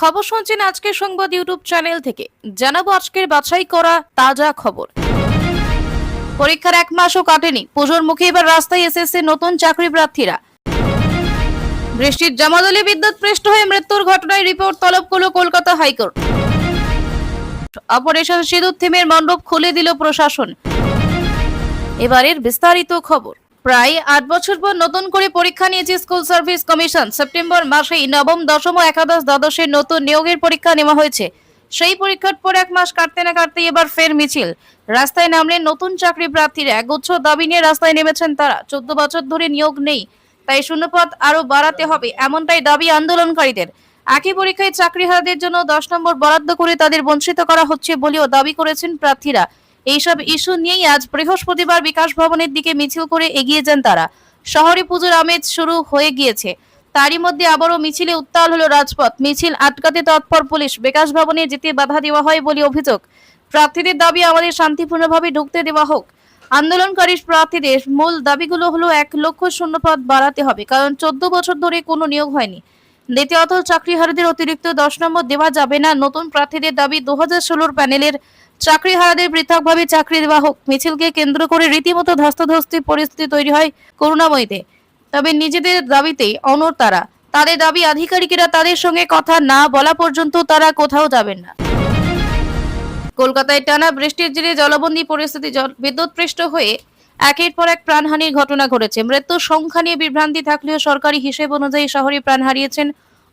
খবর শুনছেন আজকের সংবাদ ইউটিউব চ্যানেল থেকে। জানাব আজকের বাছাই করা তাজা খবর। পরীক্ষার এক মাসও কাটেনি। পুজোর মুখে এবার রাস্তায় এসেছে নতুন চাকরি প্রার্থীরা। বৃষ্টির জামাদলে বিদ্যুৎ পৃষ্ঠ হয়ে মৃত্যুর ঘটনায় রিপোর্ট তলব করল কলকাতা হাইকোর্ট। অপারেশন সিঁদুর থিমের মণ্ডপ খুলে দিল প্রশাসন। এবারের বিস্তারিত খবর। প্রায় আট বছর পর নতুন করে পরীক্ষা নিয়েছে স্কুল সার্ভিস কমিশন। সেপ্টেম্বর মাসেই নবম, দশম ও একাদশ দ্বাদশের নতুন নিয়োগের পরীক্ষা নেওয়া হয়েছে। সেই পরীক্ষার পর এক মাস কাটতে না কাটতে এবার ফের মিছিল। রাস্তায় নামলেন নতুন চাকরি প্রার্থীরা। একগুচ্ছ দাবি নিয়ে রাস্তায় নেমেছেন তারা। চোদ্দ বছর ধরে নিয়োগ নেই, তাই শূন্যপদ আরও বাড়াতে হবে, এমনটাই দাবি আন্দোলনকারীদের। একই পরীক্ষায় চাকরিহারাদের জন্য দশ নম্বর বরাদ্দ করে তাদের বঞ্চিত করা হচ্ছে বলেও দাবি করেছেন প্রার্থীরা। এইসব ইস্যু নিয়েই আজ বৃহস্পতিবার বিকাশ ভবনের দিকে মিছিল করে এগিয়ে যান তারা। শহরে পুজোর আমেজ শুরু হয়ে গিয়েছে। তারই মধ্যে আবারও মিছিলে উত্তাল হলো রাজপথ। মিছিল আটকাতে তৎপর পুলিশ। বিকাশ ভবনে যেতে বাধা দেওয়া হয় বলে অভিযোগ। প্রার্থীদের দাবি, আমাদের শান্তিপূর্ণভাবে ঢুকতে দেওয়া হোক। আন্দোলনকারী প্রার্থীদের মূল দাবিগুলো হলো, এক লক্ষ শূন্যপদ বাড়াতে হবে, কারণ চোদ্দ বছর ধরে কোনো নিয়োগ হয়নি। দ্বিতীয়ত, চাকরিহারাদের অতিরিক্ত দশ নম্বর দেওয়া যাবে না। নতুন প্রার্থীদের দাবি দু হাজার ষোলোর প্যানেলের চাকরিহারাদের পৃথকভাবে চাকরি দেওয়া হোক। মিছিলকে কেন্দ্র করে রীতিমতো ধস্তাধস্তি পরিস্থিতি তৈরি হয় করুণাময়ীতে। তবে নিজেদের দাবিতে অনর তারা। তাদের দাবি, আধিকারিকেরা তাদের সঙ্গে কথা না বলা পর্যন্ত তারা কোথাও যাবেন না। কলকাতায় টানা বৃষ্টির জেরে জলবন্দী পরিস্থিতি বিদ্যুৎপৃষ্ট হয়ে একের পর এক প্রাণহানির ঘটনা ঘটেছে। মৃত্যুর সংখ্যা নিয়ে বিভ্রান্তি থাকলেও সরকারি হিসেব অনুযায়ী শহরে প্রাণ হারিয়েছেন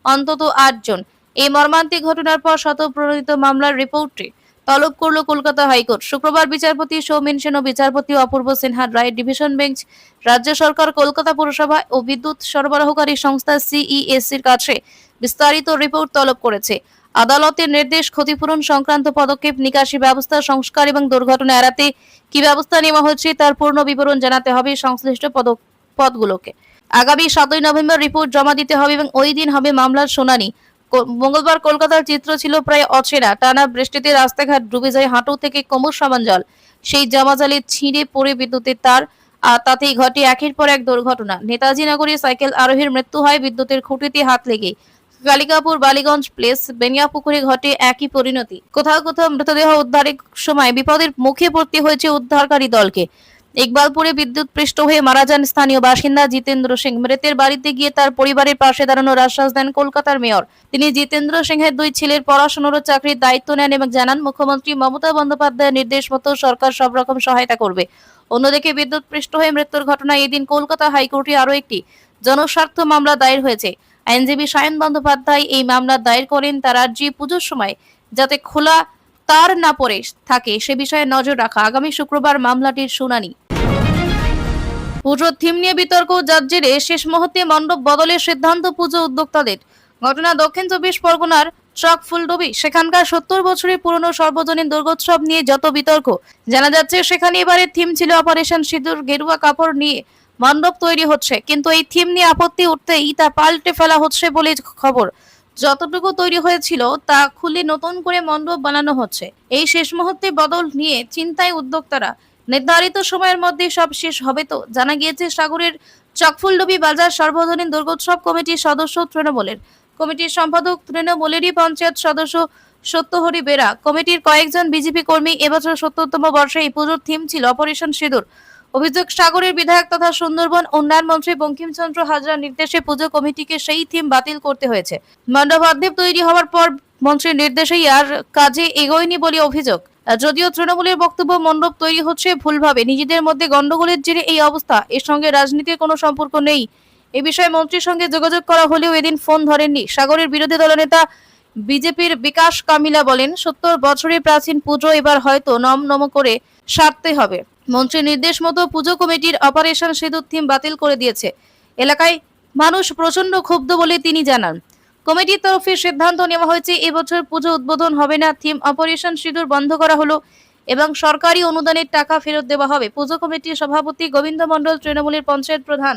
অন্তত আটজন। এই মর্মান্তিক ঘটনার পর শতপ্রণোদিত মামলার রিপোর্টটি তলব করল কলকাতা হাইকোর্ট। শুক্রবার বিচারপতি সৌমেন সেন ও বিচারপতি অপূর্ব সিনহার রায়ের ডিভিশন বেঞ্চ, রাজ্য সরকার, কলকাতা পুরসভা ও বিদ্যুৎ সরবরাহকারী সংস্থা সিইএসসির কাছে বিস্তারিত রিপোর্ট তলব করেছে। আদালতের নির্দেশ ক্ষতিপূরণ সংক্রান্ত পদক্ষেপ, নিকাশি ব্যবস্থা, সংস্কার এবং দুর্ঘটনা এড়াতে কি ব্যবস্থা নেওয়া হচ্ছে তার পূর্ণ বিবরণ জানাতে হবে সংশ্লিষ্ট পদগুলোকে। আগামী সাতই নভেম্বর রিপোর্ট জমা দিতে হবে এবং ওই দিন হবে মামলার শুনানি। মঙ্গলবার কলকাতার চিত্র ছিল প্রায় অচেনা। টানা বৃষ্টিতে রাস্তাঘাট ডুবে যায়, হাঁটু থেকে কোমর সমান জল। সেই জামাজালে ছিঁড়ে পড়ে বিদ্যুতের তার, আর তাতেই ঘটে একের পর এক দুর্ঘটনা। নেতাজি নগরে সাইকেল আরোহীর মৃত্যু হয় বিদ্যুতের খুঁটিতে হাত লেগে কালিকাপুর বালিগঞ্জ, প্লেস, বেনিয়াপুকুরে ঘটে একই পরিণতি। কোথাও কোথাও মৃতদেহ উদ্ধারের সময় বিপদের মুখে পড়তে হয়েছে উদ্ধারকারী দলকে। ইকবালপুরে বিদ্যুৎ পৃষ্ঠ হয়ে মারা যান স্থানীয় বাসিন্দা জিতেন্দ্র সিং। মৃতের বাড়িতে গিয়ে তার পরিবারের পাশে দাঁড়ানোর আশ্বাস দেন কলকাতার মেয়র। তিনি জিতেন্দ্র সিংহের দুই ছেলের পড়াশোনার চাকরির দায়িত্ব নেন এবং জানান, মুখ্যমন্ত্রী মমতা বন্দ্যোপাধ্যায়ের নির্দেশ মতো সরকার সব রকম সহায়তা করবে। অন্যদিকে বিদ্যুৎ পৃষ্ঠ হয়ে মৃত্যুর ঘটনায় এদিন কলকাতা হাইকোর্টে আরও একটি জনস্বার্থ মামলা দায়ের হয়েছে। আইনজীবী সায়ন বন্দ্যোপাধ্যায় এই মামলা দায়ের করেন তার আর্জি পুজোর সময়। যাতে খোলা তার না পড়ে থাকে, সে বিষয়ে নজর রাখা আগামী শুক্রবার মামলাটির শুনানি। পুজোর থিম নিয়ে বিতর্ক, যার জেরে শেষ মুহূর্তে মণ্ডপ বদলের সিদ্ধান্ত পুজো উদ্যোক্তাদের। ঘটনা দক্ষিণ চব্বিশ পরগনার ট্রাক ফুলডবি, সেখানকার সত্তর বছরের পুরনো সর্বজনীন দুর্গোৎসব নিয়ে যত বিতর্ক, জানা যাচ্ছে সেখানে এবারের থিম ছিল অপারেশন সিঁদুর, গেরুয়া কাপড় নিয়ে মণ্ডপ তৈরি হচ্ছে, কিন্তু এই থিম নিয়ে আপত্তি উঠতেই তা পাল্টে ফেলা হচ্ছে বলে খবর। যতটুকু তৈরি হয়েছিল, তা খুলে নতুন করে মণ্ডপ বানানো হচ্ছে। এই শেষ মুহূর্তে বদল নিয়ে চিন্তায় উদ্যোক্তারা, নির্ধারিত সময়ের মধ্যে সব শেষ হবে তো, জানা গিয়েছে সাগরের চকফুলডুবি বাজার সর্বজনীন দুর্গোৎসব কমিটির সদস্য তৃণমূলের। কমিটির সম্পাদক তৃণমূলেরই পঞ্চায়েত সদস্য সত্যহরি বেরা। কমিটির কয়েকজন বিজেপি কর্মী এবছর সত্তরতম বর্ষে এই পুজোর থিম ছিল অপারেশন সিঁদুর। অভিযোগ, সাগরের বিধায়ক তথা সুন্দরবন উন্নয়ন মন্ত্রী বঙ্কিমচন্দ্র হাজরার নির্দেশে পুজো কমিটিকে সেই থিম বাতিল করতে হয়েছে। মণ্ডপাধ্যেপ তৈরি হওয়ার পর মন্ত্রীর নির্দেশেই আর কাজে এগোয়নি বলে অভিযোগ। যদিও তৃণমূলের বক্তব্য, মণ্ডপ তৈরি হচ্ছে ভুলভাবে। নিজেদের মধ্যে গন্ডগোলের জেরে এই অবস্থা। এর সঙ্গে রাজনীতির কোনো সম্পর্ক নেই। এ বিষয়ে মন্ত্রীর সঙ্গে যোগাযোগ করা হলেও এদিন ফোন ধরেননি। সাগরের বিরোধী দলনেতা বিজেপির বিকাশ কামিলা বলেন, সত্তর বছরের প্রাচীন পুজো এবার হয়তো নম নম করে সারতে হবে। মন্ত্রীর নির্দেশ মতো পুজো কমিটির অপারেশন সেতুর থিম বাতিল করে দিয়েছে। এলাকায় মানুষ প্রচণ্ড ক্ষুব্ধ বলে তিনি জানান। কমিটির তরফে সিদ্ধান্ত নেওয়া হয়েছে, এবছর পুজো উদ্বোধন হবে না, থিম অপারেশন সিঁদুর বন্ধ করা হলো এবং সরকারি অনুদানের টাকা ফেরত দেওয়া হবে। পুজো কমিটির সভাপতি গোবিন্দ মণ্ডল তৃণমূলের পঞ্চায়েত প্রধান।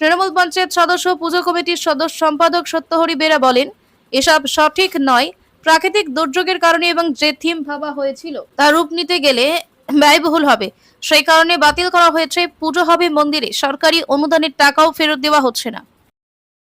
তৃণমূল পঞ্চায়েত সদস্য, পুজো কমিটির সদস্য সম্পাদক সত্যহরি বেরা বলেন এসব সঠিক নয়। প্রাকৃতিক দুর্যোগের কারণে এবং যে থিম ভাবা হয়েছিল, তা রূপ নিতে গেলে ব্যয়বহুল হবে। সেই কারণে বাতিল করা হয়েছে, পুজো হবে মন্দিরে। সরকারি অনুদানের টাকাও ফেরত দেওয়া হচ্ছে না।